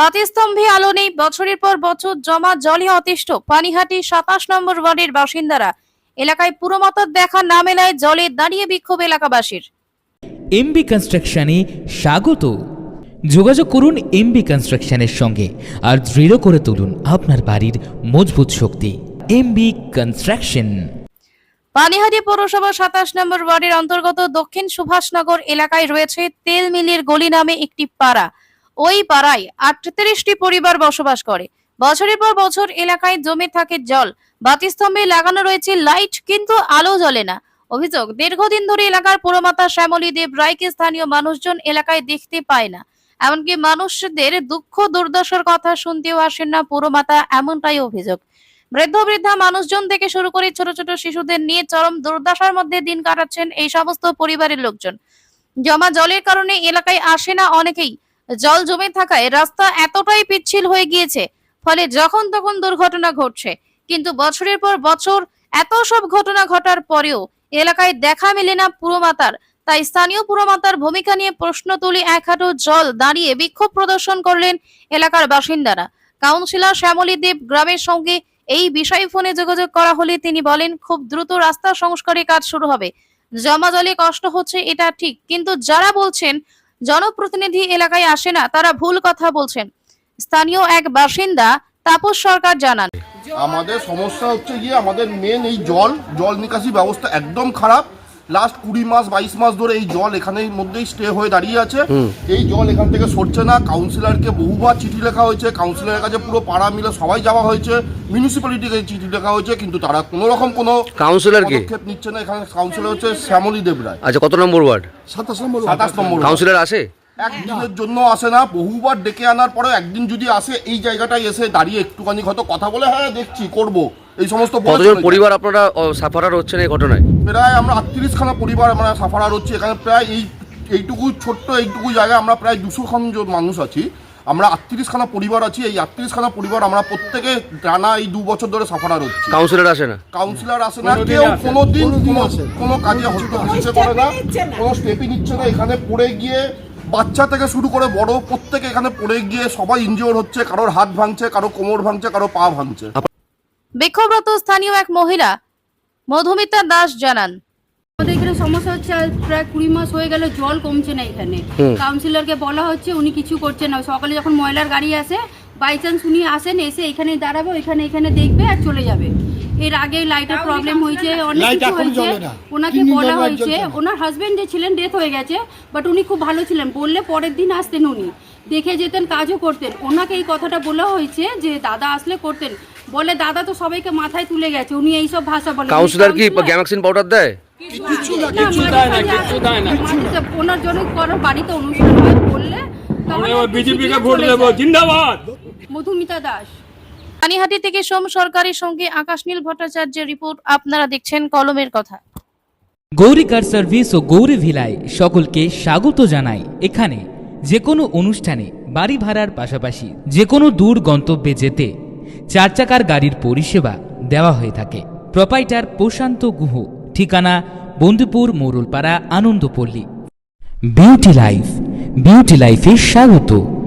বাতিস্তম্ভে আলো নেই। বছরের পর বছর জমা জলে অতিষ্ঠ। পানিহাটি সাতাশ নম্বর ওয়ার্ডের বাসিন্দারা। এলাকায় পুরোমতর দেখা না মেলায় জলে দাঁড়িয়ে বিক্ষোভ এলাকাবাসীর। এমবি কনস্ট্রাকশনে স্বাগত। যোগাযোগ করুন এমবি কনস্ট্রাকশনের সঙ্গে আর দৃঢ় করে তুলুন আপনার বাড়ির মজবুত শক্তি। MB construction. পানিহাটি পৌরসভা সাতাশ নম্বর ওয়ার্ডের অন্তর্গত দক্ষিণ সুভাষনগর এলাকায় রয়েছে তেল মিলের গলি নামে একটি পাড়া। ওই পাড়ায় আটত্রিশটি পরিবার বসবাস করে। বছরের পর বছর এলাকায় জমে থাকে জল। বাতিস্তম্ভে লাগানো রয়েছে লাইট, কিন্তু আলো জ্বলে না। অভিযোগ, দীর্ঘদিন ধরে এলাকার পুরমাতা শ্যামলী দেব রায়কে স্থানীয় মানুষজন এলাকায় দেখতে পায় না। এমনকি মানুষদের দুঃখ, দুর্দশার কথা শুনতেও আসেন না পুরমাতা, এমনটাই অভিযোগ। বৃদ্ধ, বৃদ্ধা মানুষজন থেকে শুরু করে ছোট ছোট শিশুদের নিয়ে চরম দুর্দশার মধ্যে দিন কাটাচ্ছেন এই সমস্ত পরিবারের লোকজন। জমা জলের কারণে এলাকায় আসে না অনেকেই। জল জমে থাকায় রাস্তা এতটাই পিচ্ছিল হয়ে গিয়েছে, ফলে যখন তখন দুর্ঘটনা ঘটছে। কিন্তু বছরের পর বছর এত সব ঘটনা ঘটার পরেও এলাকায় দেখা মেলে না পুরমাতার। তাই স্থানীয় পুরমাতার ভূমিকা নিয়ে প্রশ্ন তুলে এক হাঁটু জল দাঁড়িয়ে বিক্ষোভ প্রদর্শন করলেন এলাকার বাসিন্দারা। কাউন্সিলর শ্যামলী দেব গ্রামের সঙ্গে এই বিষয় ফোনে যোগাযোগ করা হলে তিনি বলেন, খুব দ্রুত রাস্তা সংস্কারের কাজ শুরু হবে। জমা জলে কষ্ট হচ্ছে, এটা ঠিক। কিন্তু যারা বলছেন জনপ্রতিনিধি এলাকায় আসে না, তারা ভুল কথা বলছেন। স্থানীয় এক বাসিন্দা তাপস সরকার জানান। আমাদের সমস্যা হচ্ছে গিয়ে আমাদের মেন এই জল জল নিকাশি ব্যবস্থা একদম খারাপ। লাস্ট কুড়ি মাস বাইশ মাস ধরে এই জল এখানের মধ্যেই স্টে হয়ে দাঁড়িয়ে আছে। এই জল এখান থেকে সরছে না। কাউন্সিলরকে বহুবার চিঠি লেখা হয়েছে। কাউন্সিলরের কাছে পুরো পাড়া মিলে সবাই যাওয়া হয়েছে। মিউনিসিপ্যালিটিকে চিঠি লেখা হয়েছে কিন্তু তারা কোনো রকম কোনো কাউন্সিলর কে পদক্ষেপ নিচ্ছে না। এখানে কাউন্সিলর হচ্ছে শ্যামলী দেবরায়। আচ্ছা কত নম্বর ওয়ার্ড? সাতাশ নম্বর সাতাশ নম্বর কাউন্সিলর আসে? একদিনের জন্য আসে না বহুবার ডেকে আনার পরে একদিন যদি আসে এই জায়গাটায় এসে দাঁড়িয়ে একটুখানি হয়তো কথা বলে হ্যাঁ দেখছি করব। এই সমস্ত কতজন পরিবার আপনারা সাফারার হচ্ছেন এই ঘটনায়? প্রায় আমরা আটত্রিশ খানা পরিবার আমরা সাফারার হচ্ছে এখানে প্রায় এই এইটুকু ছোট্ট এইটুকু জায়গায় আমরা প্রায় দুশো খান মানুষ আছি। আমরা আটত্রিশ খানা পরিবার আছি এই আটত্রিশ খানা পরিবার আমরা প্রত্যেকে টানা এই দু বছর ধরে সাফারার হচ্ছে। কাউন্সিলর আসে না? কাউন্সিলর আসে না কেউ কোনোদিন কোনো কোনো কাজে হস্তক্ষেপ করে না কোনো স্টেপই নিচ্ছে না। এখানে পড়ে গিয়ে বাচ্চা থেকে শুরু করে বড় প্রত্যেকে এখানে পড়ে গিয়ে সবাই ইনজিওর হচ্ছে কারোর হাত ভাঙছে কারও কোমর ভাঙছে কারও পা ভাঙছে। বিক্ষোভরত স্থানীয় এক মহিলা মধুমিতা দাস জানান। আমাদের এখানে সমস্যা হচ্ছে আর প্রায় কুড়ি মাস হয়ে গেল জল কমছে না এখানে। কাউন্সিলরকে বলা হচ্ছে উনি কিছু করছেন না। সকালে যখন ময়লার গাড়ি আসে বাই চান্স উনি আসেন এসে এখানে দাঁড়াবে ওইখানে এখানে দেখবে আর চলে যাবে। এর আগে লাইটের প্রবলেম হয়েছে অনেক কিছু হয়েছে ওনাকে বলা হয়েছে ওনার হাজবেন্ড যে ছিলেন ডেথ হয়ে গেছে বাট উনি খুব ভালো ছিলেন। বললে পরের দিন আসতেন উনি। দেখে যেতেন কাজও করতেন। ওনাকে এই কথাটা বলা হয়েছে যে দাদা আসলে করতেন। বলে দাদা তো সবাইকে মাথায় তুলে গেছে উনি এইসব ভাষা বলে কাউন্সিলর কি গ্যামাক্সিন পাউডার দেয়? ওনার জন্য কারও বাড়িতে অনুষ্ঠান হয় বললে তাহলে বিজেপিকে ভোট দেবো জিন্দাবাদ! মধুমিতা দাস। পানিহাটি থেকে সোম সরকারের সঙ্গে আকাশনীল ভট্টাচার্যের রিপোর্ট আপনারা দেখছেন কলমের কথা। গৌরী কার সার্ভিস ও গৌরী ভিলায় সকলকে স্বাগত জানাই। এখানে যে কোনো অনুষ্ঠানে বাড়ি ভাড়ার পাশাপাশি যে কোনো দূর গন্তব্যে যেতে চার চাকার গাড়ির পরিষেবা দেওয়া হয়ে থাকে। প্রপাইটার প্রশান্ত গুহ ঠিকানা Bandhupur Morulpara Anandapalli. Beauty life beauty লাইফে স্বাগত।